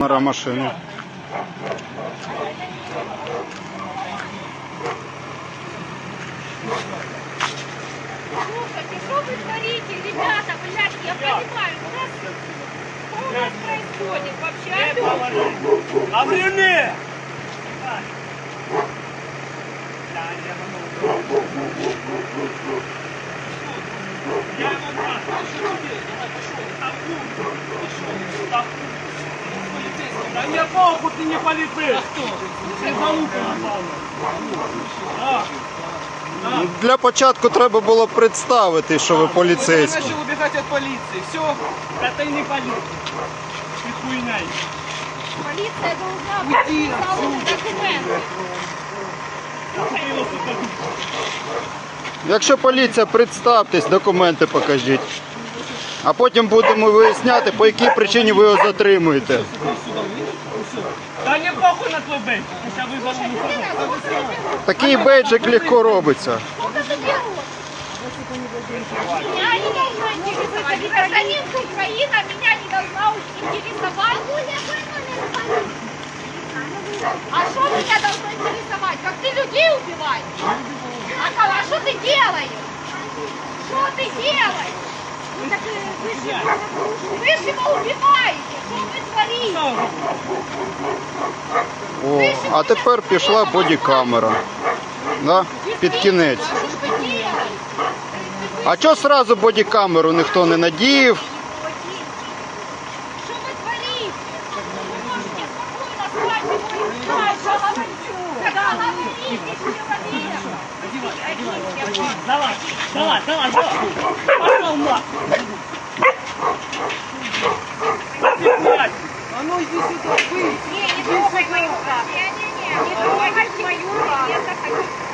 Номера машини. Слушайте, что вы творите, ребята, блядь, я понимаю, у нас что у нас происходит вообще? Алло. Обрюни! Да мне похуй, ты не полицейский. А кто? Ты за луку напал. Да. Ну, Для початку треба було представити, що ви Я поліцейські. начал убегать от полиции. Все, это не полиция. Ты хуйня. Полиция должна Уйди быть документы. Якщо поліція, представтесь, документи покажіть. А потім будемо виясняти, по якій причині ви його затримуєте. Да не похуй на твой бейт. Сейчас вызову мусорок. Такий бейджик легко робиться. Сколько ты берешь? Меня не должно интересовать. Гражданин Украина меня не должна интересовать. А что меня должно интересовать? Как ты людей убиваешь? А ка- а что ты делаешь? Что ты делаешь? Ну так э, вы же, вы же его убиваете. Что вы творите? О, а тепер пішла бодікамера. Да? Під кінець. Что ж вы делаете? А чого сразу бодікамеру ніхто не надів? Что вы творите? Вы можете спокойно спать его и знать, что говорю. Когда говорите человек. Давай, давай, давай, давай. А иди сюда, выйди. Не, не трогай мою рану. Не, не, не, не трогай мою рану.